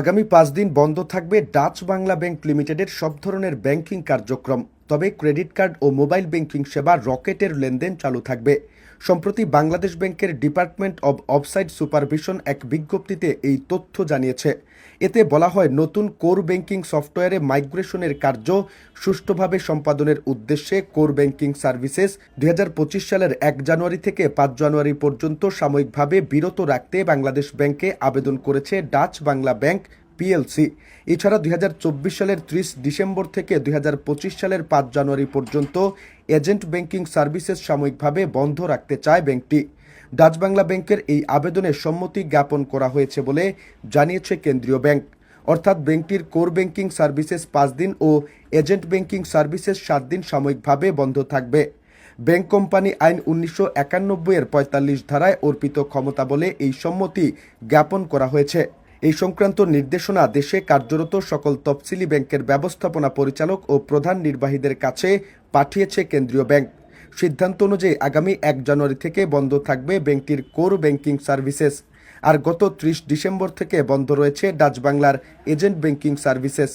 আগামী পাঁচ দিন বন্ধ থাকবে ডাচ বাংলা ব্যাংক লিমিটেডের সব ধরনের ব্যাংকিং কার্যক্রম। তবে ক্রেডিট কার্ড ও মোবাইল ব্যাংকিং সেবা রকেটের লেনদেন চালু থাকবে। সম্প্রতি বাংলাদেশ ব্যাংকের ডিপার্টমেন্ট অব অফসাইড সুপারভিশন এক বিজ্ঞপ্তিতে এই তথ্য জানিয়েছে। এতে বলা হয়, নতুন কোর ব্যাংকিং সফটওয়্যারে মাইগ্রেশনের কার্য সুষ্ঠুভাবে সম্পাদনের উদ্দেশ্যে কোর ব্যাংকিং সার্ভিসেস দুই হাজার পঁচিশ সালের এক জানুয়ারি থেকে পাঁচ জানুয়ারি পর্যন্ত সাময়িকভাবে বিরত রাখতে বাংলাদেশ ব্যাংকে আবেদন করেছে ডাচ বাংলা ব্যাংক পিএলসি। এছাড়া দুই হাজার চব্বিশ সালের ত্রিশ ডিসেম্বর থেকে দুই হাজার পঁচিশ সালের পাঁচ জানুয়ারি পর্যন্ত এজেন্ট ব্যাংকিং সার্ভিসেস সাময়িকভাবে বন্ধ রাখতে চায় ব্যাংকটি। ডাচ বাংলা ব্যাংকের এই আবেদনে সম্মতি জ্ঞাপন করা হয়েছে বলে জানিয়েছে কেন্দ্রীয় ব্যাংক। অর্থাৎ ব্যাংকটির কোর ব্যাংকিং সার্ভিসেস পাঁচ দিন ও এজেন্ট ব্যাংকিং সার্ভিসেস সাত দিন সাময়িকভাবে বন্ধ থাকবে। ব্যাংক কোম্পানি আইন উনিশশো একানব্বই এর পঁয়তাল্লিশ ধারায় অর্পিত ক্ষমতা বলে এই সম্মতি জ্ঞাপন করা হয়েছে। এই সংক্রান্ত নির্দেশনা দেশে কার্যরত সকল তফসিলি ব্যাংকের ব্যবস্থাপনা পরিচালক ও প্রধান নির্বাহীদের কাছে পাঠিয়েছে কেন্দ্রীয় ব্যাংক। সিদ্ধান্ত অনুযায়ী আগামী এক জানুয়ারি থেকে বন্ধ থাকবে ব্যাংকটির কোর ব্যাংকিং সার্ভিসেস। আর গত ত্রিশ ডিসেম্বর থেকে বন্ধ রয়েছে ডাচ বাংলার এজেন্ট ব্যাংকিং সার্ভিসেস।